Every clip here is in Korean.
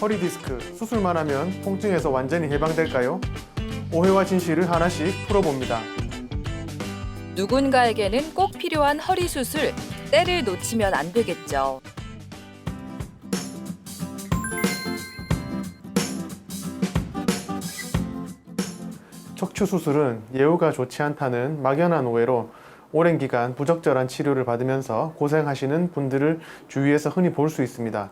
허리 디스크 수술만 하면 통증에서 완전히 해방될까요? 오해와 진실을 하나씩 풀어봅니다. 누군가에게는 꼭 필요한 허리 수술, 때를 놓치면 안 되겠죠. 척추 수술은 예후가 좋지 않다는 막연한 오해로 오랜 기간 부적절한 치료를 받으면서 고생하시는 분들을 주위에서 흔히 볼 수 있습니다.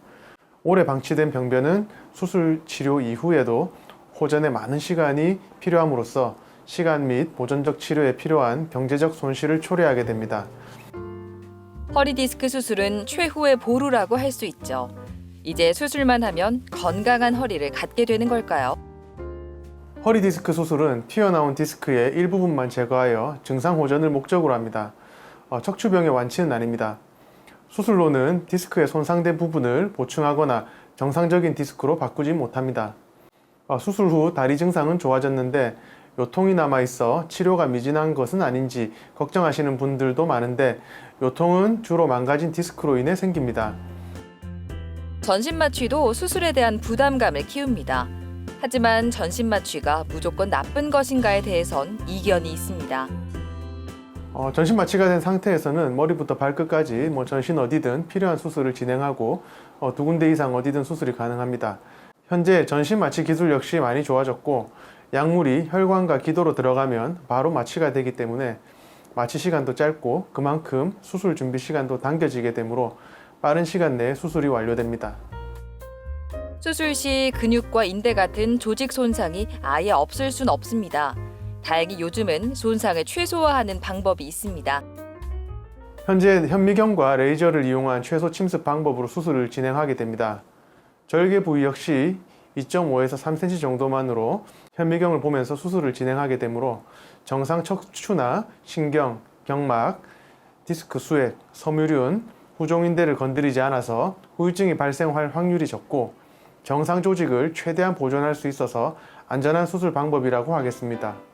오래 방치된 병변은 수술 치료 이후에도 호전에 많은 시간이 필요함으로써 시간 및 보존적 치료에 필요한 경제적 손실을 초래하게 됩니다. 허리 디스크 수술은 최후의 보루라고 할 수 있죠. 이제 수술만 하면 건강한 허리를 갖게 되는 걸까요? 허리 디스크 수술은 튀어나온 디스크의 일부분만 제거하여 증상 호전을 목적으로 합니다. 어, 척추병의 완치는 아닙니다. 수술로는 디스크의 손상된 부분을 보충하거나 정상적인 디스크로 바꾸지 못합니다. 어, 수술 후 다리 증상은 좋아졌는데 요통이 남아 있어 치료가 미진한 것은 아닌지 걱정하시는 분들도 많은데 요통은 주로 망가진 디스크로 인해 생깁니다. 전신 마취도 수술에 대한 부담감을 키웁니다. 하지만 전신 마취가 무조건 나쁜 것인가에 대해선 이견이 있습니다. 어, 전신 마취가 된 상태에서는 머리부터 발끝까지 뭐 전신 어디든 필요한 수술을 진행하고 어, 두 군데 이상 어디든 수술이 가능합니다. 현재 전신 마취 기술 역시 많이 좋아졌고 약물이 혈관과 기도로 들어가면 바로 마취가 되기 때문에 마취 시간도 짧고 그만큼 수술 준비 시간도 당겨지게 되므로 빠른 시간 내에 수술이 완료됩니다. 수술 시 근육과 인대 같은 조직 손상이 아예 없을 순 없습니다. 다행히 요즘은 손상을 최소화하는 방법이 있습니다. 현재 현미경과 레이저를 이용한 최소 침습 방법으로 수술을 진행하게 됩니다. 절개 부위 역시 2.5에서 3cm 정도만으로 현미경을 보면서 수술을 진행하게 되므로 정상 척추나 신경, 경막, 디스크 수액, 섬유륜, 후종인대를 건드리지 않아서 후유증이 발생할 확률이 적고 정상 조직을 최대한 보존할 수 있어서 안전한 수술 방법이라고 하겠습니다.